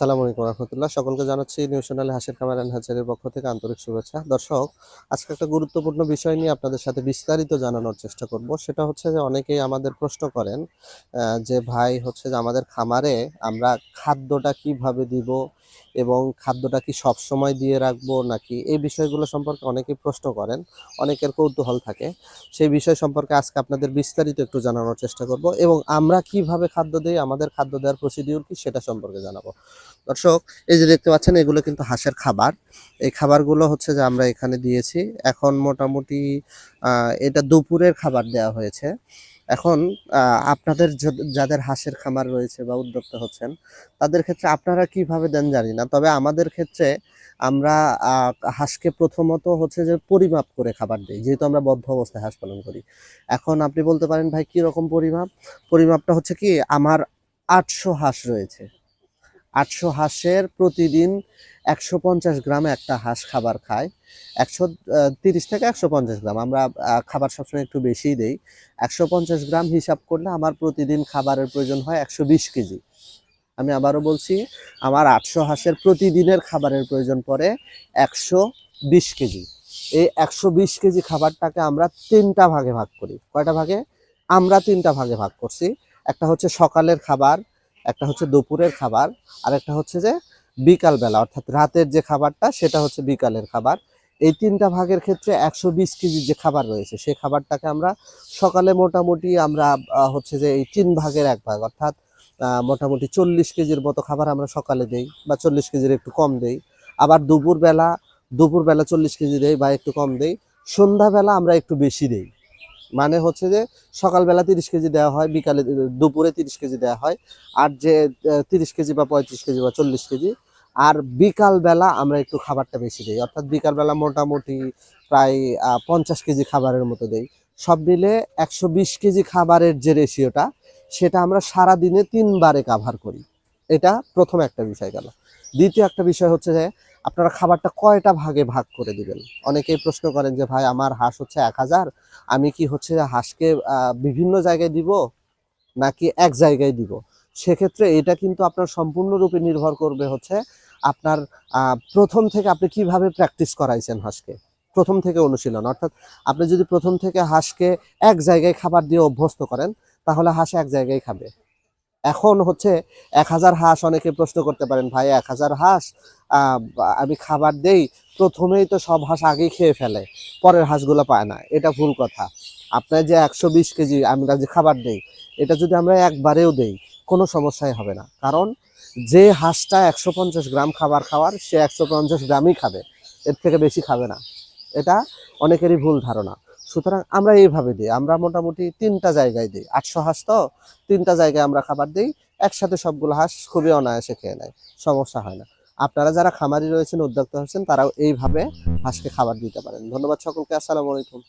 আসসালামু আলাইকুম রহমতুল্লাহ। সকলকে জানাচ্ছি নিউজ চ্যানেলে হাসির খামার অ্যান্ড হ্যাচারির পক্ষ থেকে আন্তরিক শুভেচ্ছা। দর্শক, আজকে একটা গুরুত্বপূর্ণ বিষয় নিয়ে আপনাদের সাথে বিস্তারিত জানানোর চেষ্টা করব। সেটা হচ্ছে যে অনেকেই আমাদের প্রশ্ন করেন যে ভাই হচ্ছে যে আমাদের খামারে আমরা খাদ্যটা কীভাবে দিব এবং খাদ্যটা কি সব সময় দিয়ে রাখব নাকি এই বিষয়গুলো সম্পর্কে অনেকেই প্রশ্ন করেন, অনেকের কৌতূহল থাকে। সেই বিষয় সম্পর্কে আজকে আপনাদের বিস্তারিত একটু জানানোর চেষ্টা করব এবং আমরা কীভাবে খাদ্য দিই, আমাদের খাদ্য দেওয়ার প্রসিডিউর কি সেটা সম্পর্কে জানাব। দর্শক, এই যে দেখতে পাচ্ছেন, এগুলো কিন্তু হাঁসের খাবার। এই খাবারগুলো হচ্ছে যে আমরা এখানে দিয়েছি। এখন মোটামুটি এটা দুপুরের খাবার দেওয়া হয়েছে। এখন আপনাদের যাদের হাঁসের খামার রয়েছে বা উদ্যোক্তা হচ্ছেন, তাদের ক্ষেত্রে আপনারা কীভাবে দেন জানি না। তবে আমাদের ক্ষেত্রে আমরা হাঁসকে প্রথমত হচ্ছে যে পরিমাপ করে খাবার দিই। যেহেতু আমরা বদ্ধ অবস্থায় হাঁস পালন করি। এখন আপনি বলতে পারেন, ভাই কি রকম পরিমাপ? পরিমাপটা হচ্ছে কি, আমার আটশো হাঁস রয়েছে। আটশো হাঁসের প্রতিদিন একশো পঞ্চাশ গ্রাম একটা হাঁস খাবার খায়। একশো তিরিশ থেকে একশো পঞ্চাশ গ্রাম। আমরা খাবার সবসময় একটু বেশিই দেই। একশো পঞ্চাশ গ্রাম হিসাব করলে আমার প্রতিদিন খাবারের প্রয়োজন হয় একশো বিশ কেজি। আমি আবারও বলছি, আমার আটশো হাঁসের প্রতিদিনের খাবারের প্রয়োজন পড়ে একশো বিশ কেজি। এই একশো বিশ কেজি খাবারটাকে আমরা তিনটা ভাগে ভাগ করি। কয়টা ভাগে? আমরা তিনটা ভাগে ভাগ করছি। একটা হচ্ছে সকালের খাবার একটা হচ্ছে দুপুরের খাবার আর একটা হচ্ছে যে বিকালবেলা, অর্থাৎ রাতের যে খাবারটা, সেটা হচ্ছে বিকালের খাবার। এই তিনটা ভাগের ক্ষেত্রে একশো বিশ কেজির যে খাবার রয়েছে সেই খাবারটাকে আমরা সকালে মোটামুটি আমরা হচ্ছে যে এই তিন ভাগের এক ভাগ, অর্থাৎ মোটামুটি চল্লিশ কেজির মতো খাবার আমরা সকালে দেই বা চল্লিশ কেজির একটু কম দেই। আবার দুপুরবেলা দুপুরবেলা চল্লিশ কেজি দেই বা একটু কম দেই। সন্ধ্যাবেলা আমরা একটু বেশি দেই। মানে হচ্ছে যে সকালবেলা তিরিশ কেজি দেওয়া হয়, বিকালে দুপুরে তিরিশ কেজি দেওয়া হয়, আর যে তিরিশ কেজি বা পঁয়ত্রিশ কেজি বা চল্লিশ কেজি, আর বিকালবেলা আমরা একটু খাবারটা বেশি দিই। অর্থাৎ বিকালবেলা মোটামুটি প্রায় পঞ্চাশ কেজি খাবারের মতো দেই। সব মিলে একশো বিশ কেজি খাবারের যে রেশিওটা, সেটা আমরা সারা দিনে তিনবারে কাভার করি। এটা প্রথম একটা বিষয় গেল। দ্বিতীয় একটা বিষয় হচ্ছে যে আপনারা খাবারটা কয়টা ভাগে ভাগ করে দিবেন? অনেকেই প্রশ্ন করেন যে, ভাই, আমার হাঁস হচ্ছে এক হাজার, আমি কি হচ্ছে হাঁসকে বিভিন্ন জায়গায় দিব নাকি এক জায়গায় দিব? সেক্ষেত্রে এটা কিন্তু আপনার সম্পূর্ণরূপে নির্ভর করবে হচ্ছে আপনার প্রথম থেকে আপনি কীভাবে প্র্যাকটিস করাইছেন হাঁসকে? প্রথম থেকে অনুশীলন। অর্থাৎ আপনি যদি প্রথম থেকে হাঁসকে এক জায়গায় খাবার দিয়ে অভ্যস্ত করেন, তাহলে হাঁস এক জায়গায় খাবে। এখন হচ্ছে এক হাজার হাঁস অনেকে প্রশ্ন করতে পারেন, ভাই, এক হাজার হাঁস আমি খাবার দেই, প্রথমেই তো সব হাঁস আগেই খেয়ে ফেলে, পরের হাঁসগুলো পায় না। এটা ভুল কথা। আপনার যে একশো বিশ কেজি আমরা যে খাবার দেই, এটা যদি আমরা একবারেও দেই, কোনো সমস্যাই হবে না। কারণ যে হাঁসটা একশো পঞ্চাশ গ্রাম খাবার খাওয়ার, সে একশো পঞ্চাশ গ্রামই খাবে, এর থেকে বেশি খাবে না। এটা অনেকেরই ভুল ধারণা। সুতরাং আমরা এইভাবে দিই। আমরা মোটামুটি তিনটা জায়গায় দিই। আটশো হাঁস তো, তিনটা জায়গায় আমরা খাবার দিই। একসাথে সবগুলো হাঁস খুবই অনায়াসে খেয়ে নেয়। সমস্যা হয় না। আপনারা যারা খামারি রয়েছেন, উদ্যোক্তা হয়েছেন তারাও এইভাবে হাঁসকে খাবার দিতে পারেন। ধন্যবাদ সকলকে। আসসালামু আলাইকুম।